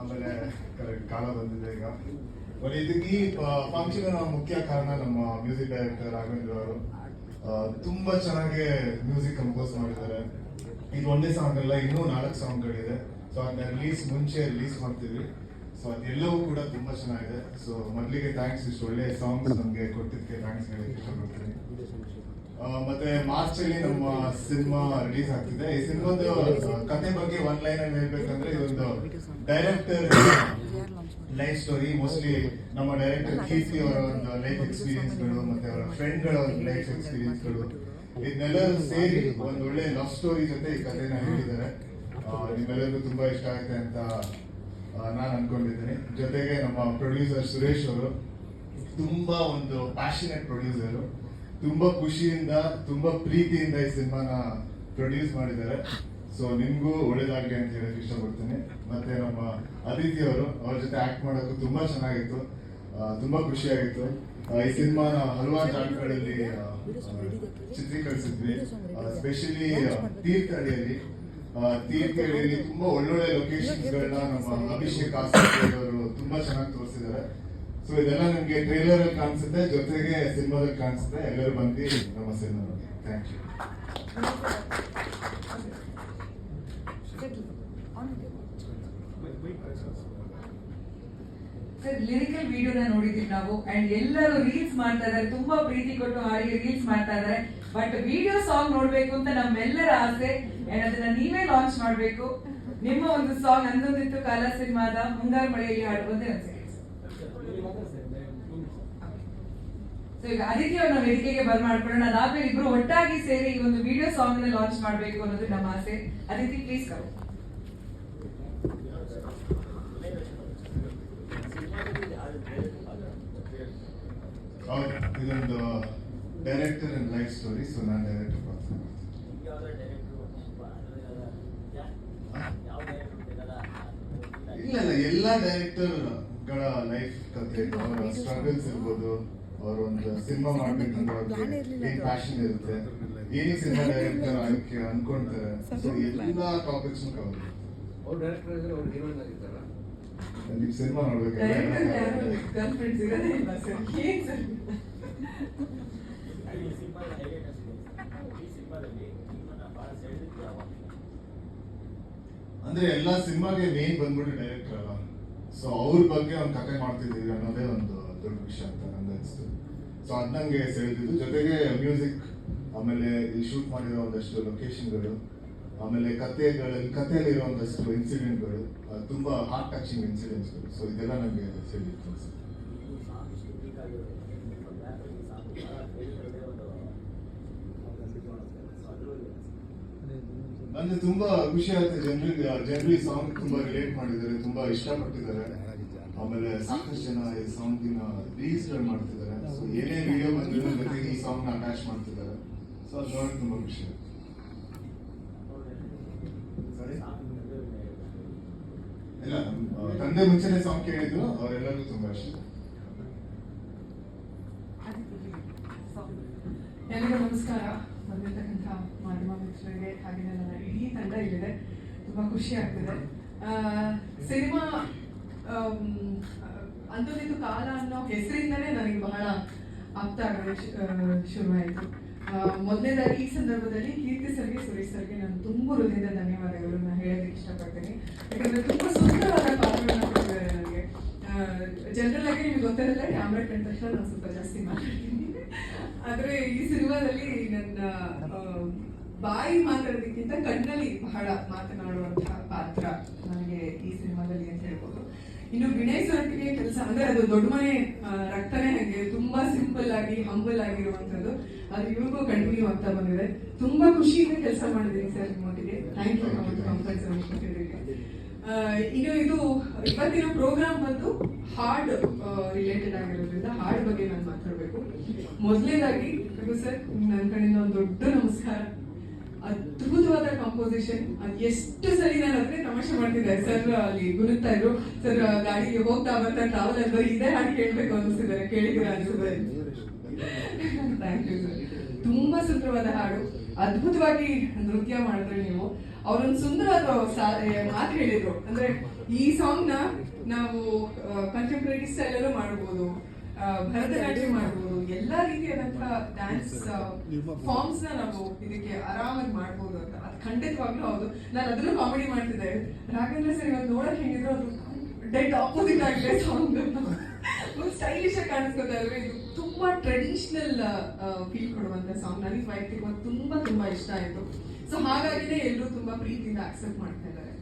ಆಮೇಲೆ ಕಾಲ ಬಂದಿದೆ ಈಗ. ಇದಕ್ಕೆ ಈ ಫಂಕ್ಷನ್ ಮುಖ್ಯ ಕಾರಣ ನಮ್ಮ ಮ್ಯೂಸಿಕ್ ಡೈರೆಕ್ಟರ್ ರಾಘವೇಂದ್ರ ಅವರು. ತುಂಬಾ ಚೆನ್ನಾಗಿ ಮ್ಯೂಸಿಕ್ ಕಂಪೋಸ್ ಮಾಡಿದ್ದಾರೆ. ಇದು ಒಂದೇ ಸಾಂಗ್ ಅಲ್ಲ, ಇನ್ನೂ ನಾಲ್ಕು ಸಾಂಗ್ಗಳಿದೆ ಸೊ ಅದನ್ನ ರಿಲೀಸ್ ಮುಂಚೆ ರಿಲೀಸ್ ಮಾಡ್ತೀವಿ ಸೊ ಅದೆಲ್ಲವೂ ಕೂಡ ತುಂಬಾ ಚೆನ್ನಾಗಿದೆ. ಸೊ ಮೊದಲಿಗೆ ಥ್ಯಾಂಕ್ಸ್ ಇಷ್ಟು ಒಳ್ಳೆ ಸಾಂಗ್ಸ್ ನಮಗೆ ಕೊಟ್ಟಿದ್ದಕ್ಕೆ ಥ್ಯಾಂಕ್ಸ್ ಹೇಳಕ್ಕೆ ಇಷ್ಟಪಡ್ತೀನಿ. ಮತ್ತೆ ಮಾರ್ಚ್ ಅಲ್ಲಿ ನಮ್ಮ ಸಿನಿಮಾ ರಿಲೀಸ್ ಆಗ್ತಿದೆ. ಈ ಸಿನಿಮಾದ ಕತೆ ಬಗ್ಗೆ ಒನ್ ಲೈನ್ ಅಲ್ಲಿ ಹೇಳ್ಬೇಕಂದ್ರೆ ಇದೊಂದು ಡೈರೆಕ್ಟರ್ ಲೈಫ್ ಸ್ಟೋರಿ ಮೋಸ್ಟ್ಲಿ ನಮ್ಮ ಡೈರೆಕ್ಟರ್ ಕೀರ್ತಿ ಅವರ ಒಂದು ಲೈಫ್ ಎಕ್ಸ್ಪೀರಿಯನ್ಸ್ಗಳು, ಮತ್ತೆ ಅವರ ಫ್ರೆಂಡ್ಗಳ ಒಂದು ಲೈಫ್ ಎಕ್ಸ್ಪೀರಿಯನ್ಸ್ಗಳು. ಇದನ್ನೆಲ್ಲ ಸೇರಿ ಒಂದು ಒಳ್ಳೆ ಲವ್ ಸ್ಟೋರಿ ಜೊತೆ ಈ ಕಥೆನ ಹೇಳಿದ್ದಾರೆ. ನಿಮ್ಮೆಲ್ಲರಿಗೂ ತುಂಬಾ ಇಷ್ಟ ಆಗುತ್ತೆ ಅಂತ ನಾನು ಅನ್ಕೊಂಡಿದ್ದೀನಿ. ಜೊತೆಗೆ ನಮ್ಮ ಪ್ರೊಡ್ಯೂಸರ್ ಸುರೇಶ್ ಅವರು ತುಂಬಾ ಒಂದು ಪ್ಯಾಷನೆಟ್ ಪ್ರೊಡ್ಯೂಸರ್ ತುಂಬಾ ಖುಷಿಯಿಂದ, ತುಂಬಾ ಪ್ರೀತಿಯಿಂದ ಈ ಸಿನಿಮಾನ ಪ್ರೊಡ್ಯೂಸ್ ಮಾಡಿದ್ದಾರೆ. ಸೊ ನಿಮ್ಗೂ ಒಳ್ಳೇದಾಗ್ಲಿ ಅಂತ ಹೇಳಕ್ ಇಷ್ಟಪಡ್ತೀನಿ. ಮತ್ತೆ ನಮ್ಮ ಅದಿತಿ ಅವರು, ಅವ್ರ ಜೊತೆ ಆಕ್ಟ್ ಮಾಡೋದು ತುಂಬಾ ಚೆನ್ನಾಗಿತ್ತು. ತುಂಬಾ ಖುಷಿ ಆಗಿತ್ತು ಈ ಸಿನಿಮಾನ ಹಲವಾರು ಜಾಗಗಳಲ್ಲಿ ಚಿತ್ರೀಕರಿಸಿದ್ವಿ. ಸ್ಪೆಷಲಿ ತೀರ್ಥಹಳ್ಳಿಯಲ್ಲಿ. ತೀರ್ಥಹಳ್ಳಿಯಲ್ಲಿ ತುಂಬಾ ಒಳ್ಳೊಳ್ಳೆ ಲೊಕೇಶನ್ಸ್ ನಮ್ಮ ಅಭಿಷೇಕ್ ಆಸ್ಪತ್ರೆ ಅವರು ತುಂಬಾ ಚೆನ್ನಾಗಿ ತೋರಿಸಿದ್ದಾರೆ. ಸೊ ಇದೆಲ್ಲ ನಿಮಗೆ ಟ್ರೈಲರ್ ಅಲ್ಲಿ ಕಾಣಿಸುತ್ತೆ, ಜೊತೆಗೆ ಸಿನಿಮಾದಲ್ಲಿ ಕಾಣಿಸುತ್ತೆ. ಎಲ್ಲರೂ ಬಂದು ನಮ್ಮ cinema thank you sir lyrical ವಿಡಿಯೋನ ನೋಡಿದ್ವಿ ನಾವು. ಅಂಡ್ ಎಲ್ಲರೂ ರೀಲ್ಸ್ ಮಾಡ್ತಾ ಇದ್ದಾರೆ. ತುಂಬಾ ಪ್ರೀತಿ ಕೊಟ್ಟು ಹಾಡಿಗೆ ರೀಲ್ಸ್ ಮಾಡ್ತಾ ಇದ್ದಾರೆ. ಬಟ್ ವಿಡಿಯೋ ಸಾಂಗ್ ನೋಡ್ಬೇಕು ಅಂತ ನಮ್ಮೆಲ್ಲರ ಆಸೆ. ಅಂಡ್ ಅದನ್ನ ನೀವೇ ಲಾಂಚ್ ಮಾಡ್ಬೇಕು. ನಿಮ್ಮ ಒಂದು ಸಾಂಗ್ ಅಂದೊಂದಿತ್ತು ಕಾಲ ಸಿನಿಮಾದ ಮುಂಗಾರು ಮಳೆಯಲ್ಲಿ ಹಾಡುವಂತೆ ಒಂದ್ಸರಿ ಸೊ ಈಗ ಅದಕ್ಕೆ ಅವ್ರನ್ನ ವೇದಿಕೆಗೆ ಬರ್ ಮಾಡ್ಕೊಳ್ಳೋಣ. ನಾವೇ ಇಬ್ರು ಒಟ್ಟಾಗಿ ಸೇರಿ ಈ ಒಂದು ವಿಡಿಯೋ ಸಾಂಗ್ನ ಲಾಂಚ್ ಮಾಡಬೇಕು ಅನ್ನೋದು ನಮ್ಮ ಆಸೆ. ಅದಿತಿ ಪ್ಲೀಸ್ ಕರು ಇದೊಂದು director and life story so ನಾನು ಡೈರೆಕ್ಟರ್ ಮಾಡ್ತೀನಿ. ಇಲ್ಲ ಇಲ್ಲ ಎಲ್ಲ ಡೈರೆಕ್ಟರ್ ಗಳ ಲೈಫ್ ಕಥೆ ಅವರ ಸ್ಟ್ರಗಲ್ಸ್ ಇರ್ಬೋದು ಅವ್ರ ಒಂದು ಸಿನಿಮಾ ಮಾಡ್ಬೇಕಂದ್ರೆ ಅವ್ರಿಗೆ ಏನ್ ಪ್ಯಾಷನ್ ಇರುತ್ತೆ. ಏನೇ ಸಿನಿಮಾ ಡೈರೆಕ್ಟರ್ ಆಯ್ಕೆ ಅನ್ಕೊಂತಾರೆ. ಸೊ ಎಲ್ಲಾ ಟಾಪಿಕ್ಸ್ ಕವರ್ ಅವ್ರು ಡೈರೆಕ್ಟರ್ ಇದ್ರೆ ಅವ್ರು ಹೀರೋಯಿನ್ ಆಗಿದ್ದಾರ ನಿಮ್ ಸಿನಿಮಾ ನೋಡ್ಬೇಕಲ್ಲ ಅಂದ್ರೆ ಎಲ್ಲಾ ಸಿನಿಮಾಗೆ ಮೇನ್ ಬಂದ್ಬಿಟ್ಟು ಡೈರೆಕ್ಟರ್ ಅಲ್ಲ ಸೊ ಅವ್ರ ಬಗ್ಗೆ ಒಂದು ಕತೆ ಮಾಡ್ತಿದ್ದೀವಿ ಅನ್ನೋದೇ ಒಂದು ದೊಡ್ಡ ವಿಷಯ ಅಂತ ನಂಗೆ ಅನಿಸ್ತು ಸೊ ಅದು ನನಗೆ ಸೆಳೆದಿದ್ದು. ಜೊತೆಗೆ ಮ್ಯೂಸಿಕ್ ಆಮೇಲೆ ಈ ಶೂಟ್ ಮಾಡಿರೋ ಒಂದಷ್ಟು ಲೊಕೇಶನ್ಗಳು ಆಮೇಲೆ ಕಥೆಗಳಲ್ಲಿ ಕಥೆಯಲ್ಲಿರೋ ಒಂದಷ್ಟು ಇನ್ಸಿಡೆಂಟ್ಗಳು ತುಂಬ ಹಾರ್ಟ್ ಟಚಿಂಗ್ ಇನ್ಸಿಡೆಂಟ್ಸ್ಗಳು ಸೊ ಇದೆಲ್ಲ ನನಗೆ ಸೆಳೆದಿತ್ತು ಅನ್ಸುತ್ತೆ. ನನಗೆ ತುಂಬಾ ಖುಷಿ ಆಯ್ತು ಜನರಿಗೆ ಜನರು ಈ ಸಾಂಗ್ ತುಂಬಾ ರಿಲೇಟ್ ಮಾಡಿದ್ದಾರೆ ತುಂಬಾ ಇಷ್ಟಪಟ್ಟಿದ್ದಾರೆ. ಆಮೇಲೆ ಸಾಕಷ್ಟು ಜನ ಈ ಸಾಂಗ್ ರೀಲ್ಸ್ ರಿಜಿಸ್ಟರ್ ಮಾಡ್ತಿದ್ದಾರೆ. ಸೊ ಏನೇ ವಿಡಿಯೋ ಬಂದಿರೋ ಜೊತೆಗೆ ಈ ಸಾಂಗ್ನ ಅಟ್ಯಾಚ್ ಮಾಡ್ತಿದ್ದಾರೆ. ಸೊ ಅದು ನೋಡಿ ತುಂಬಾ ಖುಷಿ ಆಯ್ತು? ಇಲ್ಲ ತಂದೆ ಮುಂಚೆನೆ ಸಾಂಗ್ ಕೇಳಿದ್ರು ಅವರೆಲ್ಲರಿಗೂ ತುಂಬಾ ಇಷ್ಟ. ಎಲ್ಲರಿಗೂ ನಮಸ್ಕಾರ. ಬಂದಿರ್ತಕ್ಕಂಥ ಮಾಧ್ಯಮ ಮಿತ್ರರಿಗೆ ಹಾಗೆ ನನ್ನ ಇಡೀ ತಂಡ ಇಲ್ಲಿದೆ ತುಂಬ ಖುಷಿ ಆಗ್ತಿದೆ ಸಿನಿಮಾ ಅಂಥದ್ದಿದ್ದು ಕಾಲ ಅನ್ನೋ ಹೆಸರಿಂದನೇ ನನಗೆ ಬಹಳ ಶು- ಶುರುವಾಯಿತು ಮೊದಲನೇದಾಗಿ ಈ ಸಂದರ್ಭದಲ್ಲಿ ಕೀರ್ತಿ ಸರ್ಗೆ ಸುರೇಶ್ ಸರ್ಗೆ ನಾನು ತುಂಬ ಹೃದಯದ ಧನ್ಯವಾದಗಳನ್ನ ಹೇಳೋದಕ್ಕೆ ಇಷ್ಟಪಡ್ತೀನಿ ಯಾಕಂದ್ರೆ ತುಂಬ ಸುಂದರವಾದ ಪಾತ್ರಗಳನ್ನ ಕೊಟ್ಟಿದ್ದಾರೆ ನನಗೆ ಜನರಲ್ ಆಗಿ ನಿಮ್ಗೆ ಗೊತ್ತಿರಲ್ಲ ಕ್ಯಾಮ್ರಾ ಕಂಡ ತಕ್ಷಣ ನಾನು ಸ್ವಲ್ಪ ಜಾಸ್ತಿ ಮಾತಾಡ್ತೀನಿ ಆದ್ರೆ ಈ ಸಿನಿಮಾದಲ್ಲಿ ನನ್ನ ಬಾಯಿ ಮಾತಾಡೋದಕ್ಕಿಂತ ಕಣ್ಣಲ್ಲಿ ಬಹಳ ಮಾತನಾಡುವಂತಹ ಪಾತ್ರ ನನಗೆ ಈ ಸಿನಿಮಾದಲ್ಲಿ ಅಂತ ಹೇಳ್ಬೋದು. ಇನ್ನು ವಿನಯ್ ಸೊರಟಿಗೆ ಕೆಲಸ ಅಂದ್ರೆ ಅದು ದೊಡ್ಡ ಮನೆ ರಕ್ತನೇ ಹಾಗೆ ತುಂಬಾ ಸಿಂಪಲ್ ಆಗಿ ಹಂಬಲ್ ಆಗಿರುವಂತದ್ದು ಅದು ಇವ್ರಿಗೂ ಕಂಟಿನ್ಯೂ ಆಗ್ತಾ ಬಂದಿದೆ. ತುಂಬಾ ಖುಷಿಯಿಂದ ಕೆಲಸ ಮಾಡಿದ್ದೀನಿ ಸರ್ ನಿಮ್ಮೊಟ್ಟಿಗೆ. ಥ್ಯಾಂಕ್ ಯು ಕಂಫರ್ಟ್ ಸರ್ ಇನ್ನು ಇದು, ಇವತ್ತಿನ ಪ್ರೋಗ್ರಾಮ್ ಬಂದು ಹಾರ್ಡ್ ರಿಲೇಟೆಡ್ ಆಗಿರೋದ್ರಿಂದ ಹಾರ್ಡ್ ಬಗ್ಗೆ ನಾನು ಮೊದಲನೇದಾಗಿ ಸರ್ ನನ್ನ ಕಡೆಯಿಂದ ಒಂದು ದೊಡ್ಡ ನಮಸ್ಕಾರ. ಅದ್ಭುತವಾದ ಕಾಂಪೋಸಿಷನ್ ಎಷ್ಟು ಸರಿ ನಾನು ಅದ್ರೆ ತಮಾಷೆ ಮಾಡ್ತಿದ್ದೆ. ಸರ್, ಅಲ್ಲಿ ಗುರುತಾ ಇದ್ರು. ಸರ್, ಗಾಡಿಗೆ ಹೋಗ್ತಾ ಬರ್ತಾ ಟ್ರಾವೆಲ್ ಅಂದ್ರೆ ಇದೇ ಹಾಡು ಕೇಳ್ಬೇಕು ಅನಿಸ್ತಿದ್ದಾರೆ ಕೇಳಿದ್ರೆ ಅನ್ಸುತ್ತೆ ಥ್ಯಾಂಕ್ ಯು ಸರ್ ತುಂಬಾ ಸುಂದರವಾದ ಹಾಡು. ಅದ್ಭುತವಾಗಿ ನೃತ್ಯ ಮಾಡಿದ್ರೆ ನೀವು. ಅವರೊಂದು ಸುಂದರವಾದ ಮಾತು ಹೇಳಿದ್ರು. ಅಂದ್ರೆ ಈ ಸಾಂಗ್ನ ನಾವು ಕಂಟೆಂಪ್ರರಿ ಸ್ಟೈಲ್ ಅಲ್ಲೂ ಮಾಡ್ಬೋದು. ಭರತನಾಟ್ಯ ಮಾಡ್ಬೋದು. ಎಲ್ಲಾ ರೀತಿಯಾದಂತಹ ಡ್ಯಾನ್ಸ್ ಫಾರ್ಮ್ಸ್ನ ನಾವು ಇದಕ್ಕೆ ಆರಾಮಾಗಿ ಮಾಡ್ಬೋದು ಅಂತ. ಅದು ಖಂಡಿತವಾಗ್ಲೂ ಹೌದು. ನಾನು ಅದ್ರಲ್ಲೂ ಕಾಮಿಡಿ ಮಾಡ್ತಿದ್ದೆ. ರಾಘವೇಂದ್ರ ಸರ್ ಇವಾಗ ನೋಡಕ್ ಹೆಂಗಿದ್ರು ಅದು ಡೆಡ್ ಆಪೋಸಿಟ್ ಆಗಿದೆ ಸಾಂಗ್ ಸ್ಟೈಲಿಶ್ ಆಗಿ ಕಾಣಿಸ್ಕೊತಾ ಇದ್ರೆ ಇದು ತುಂಬಾ ಟ್ರೆಡಿಷನಲ್ ಫೀಲ್ ಕೊಡುವಂತ ಸಾಂಗ್ ನನಗೆ ವೈಯಕ್ತಿಕವಾಗಿ ತುಂಬಾ ತುಂಬಾ ಇಷ್ಟ ಆಯ್ತು. ಸೊ ಹಾಗಾಗಿನೇ ಎಲ್ಲರೂ ತುಂಬಾ ಪ್ರೀತಿಯಿಂದ ಅಕ್ಸೆಪ್ಟ್ ಮಾಡ್ತಾ ಇದ್ದಾರೆ.